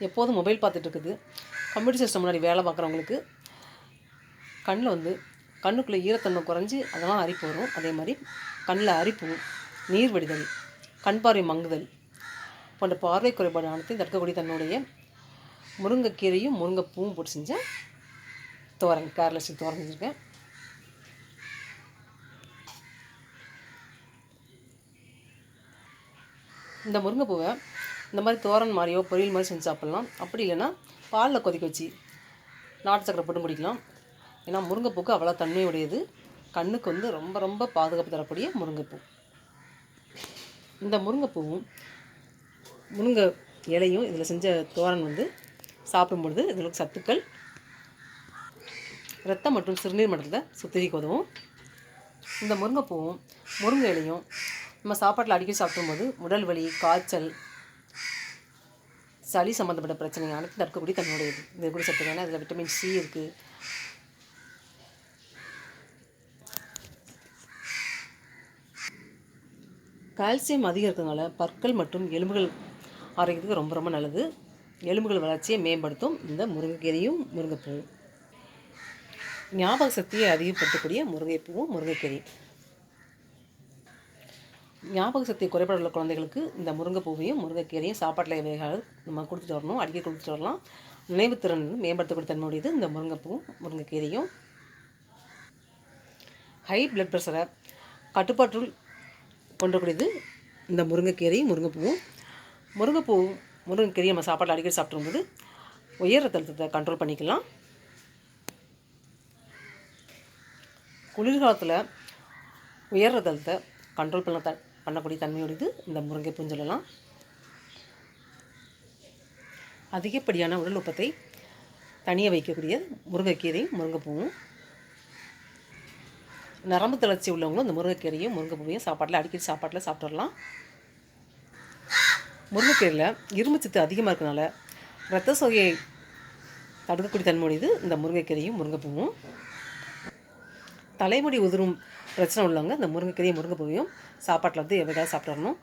எப்போதும் மொபைல் பார்த்துட்டு இருக்குது கம்ப்யூட்டர் சிஸ்டம் முன்னாடி வேலை பார்க்குறவங்களுக்கு கண்ணில் வந்து கண்ணுக்குள்ளே ஈரத்தன்மை குறைஞ்சி அதெல்லாம் அரிப்பு வரும். அதே மாதிரி கண்ணில் அரிப்பு நீர் வடிதல் கண் பார்வை மங்குதல் போன்ற பார்வை குறைபாடு அனைத்தையும் தடுக்கக்கூடிய தன்னுடைய முருங்கைக்கீரையும் முருங்கைப்பூவும் போட்டு செஞ்ச தோரன் கேர்லெஸ் தோரன் செஞ்சுருக்கேன் இந்த முருங்கைப்பூவை இந்த மாதிரி தோரன் மாதிரியோ பொரியல் மாதிரி செஞ்சு சாப்பிட்லாம். அப்படி இல்லைன்னா பாலில் கொதிக்க வச்சு நாட்டு சக்கரை போட்டு குடிக்கலாம் ஏன்னா முருங்கைப்பூக்கு அவ்வளோ தன்மையுடையது. கண்ணுக்கு வந்து ரொம்ப ரொம்ப பாதுகாப்பு தரக்கூடிய முருங்கைப்பூ. இந்த முருங்கைப்பூவும் முருங்கை இலையும் இதில் செஞ்ச தோரன் வந்து சாப்பிடும்பொழுது இதில் சத்துக்கள் ரத்தம் மற்றும் சிறுநீர் மட்டத்தை சுத்திகரிக்க உதவும். இந்த முருங்கைப்பூவும் முருங்கை இலையும் நம்ம சாப்பாட்டில் அடிக்கடி சாப்பிடும்போது உடல் வலி காய்ச்சல் சளி சம்மந்தப்பட்ட பிரச்சனை அனைத்து தடுக்கக்கூடிய தன்னுடையது இது கூட சத்து ஏன்னா விட்டமின் சி இருக்குது கால்சியம் அதிகம் இருக்கிறதுனால பற்கள் மற்றும் எலும்புகள் ஆரோக்கியத்துக்கு ரொம்ப ரொம்ப நல்லது. எலும்புகள் வளர்ச்சியை மேம்படுத்தும். இந்த முருங்கைக்கீரையும் முருங்கைப்பூவும். ஞாபக சக்தியை அதிகப்படுத்தக்கூடிய முருங்கைப்பூவும் முருங்கைக்கீரையும். ஞாபக சக்தி குறைபாடு உள்ள குழந்தைகளுக்கு இந்த முருங்கைப்பூவையும் முருங்கைக்கீரையும் சாப்பாட்டில் வேக நம்ம கொடுத்துட்டு வரணும் அடிக்கடி கொடுத்துட்டு வரலாம். நினைவுத்திறன் மேம்படுத்தக்கூடிய தன்மையுடையது. இந்த முருங்கைப்பூவும் முருங்கைக்கீரையும். ஹை பிளட் ப்ரெஷரை கட்டுப்பாட்டுள் கொண்டக்கூடியது இந்த முருங்கைக்கீரையும் முருங்கைப்பூவும். முருங்கைப்பூவும் முருங்கைக்கீரையும் நம்ம சாப்பாட்டில் அடிக்கடி சாப்பிடும்போது உயர் ரத்த அழுத்தத்தை கண்ட்ரோல் பண்ணிக்கலாம். குளிர்காலத்தில் உயர் ரத்த அழுத்தத்தை கண்ட்ரோல் பண்ண த பண்ணக்கூடிய தன்மையுடையது இந்த முருங்கைப்பூன்னு சொல்லலாம். அதிகப்படியான உடல் உப்பத்தை தனியாக வைக்கக்கூடிய முருங்கைக்கீரையும் முருங்கைப்பூவும். நரம்பு தளர்ச்சி உள்ளவங்களும் இந்த முருங்கைக்கீரையும் முருங்கைப்பூவையும் சாப்பாட்டில் அடிக்கடி சாப்பாட்டில் சாப்பிட்றலாம் முருங்கைக்கீரையில் இரும்புச்சத்து அதிகமாக இருக்கனால ரத்த சோகையை தடுக்கக்கூடிய தன்மையுடையது இந்த முருங்கைக்கீரையும் முருங்கைப்பூவும். தலைமுடி உதிரும் பிரச்சனை உள்ளவங்க இந்த முருங்கைக்கீரையும் முருங்கைப்பூவையும் சாப்பாட்டில் வந்து எவ்வளோ சாப்பிட்றணும்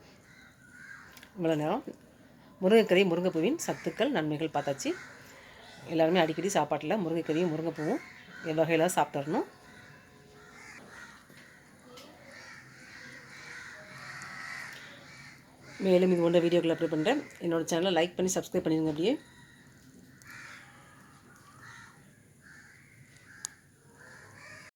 இவ்வளோ நேரம் முருங்கைக்கீரை முருங்கைப்பூவின் சத்துக்கள் நன்மைகள் பார்த்தாச்சு. எல்லாருமே அடிக்கடி சாப்பாட்டில் முருங்கைக்கீரையும் முருங்கைப்பூவும் எவ்வகையில் சாப்பிட்றணும் மேலும் இது போன்ற வீடியோக்களை அப்ளை பண்ணுறேன் என்னோடய சேனலை லைக் பண்ணி சப்ஸ்கிரைப் பண்ணிடுங்க அப்படியே.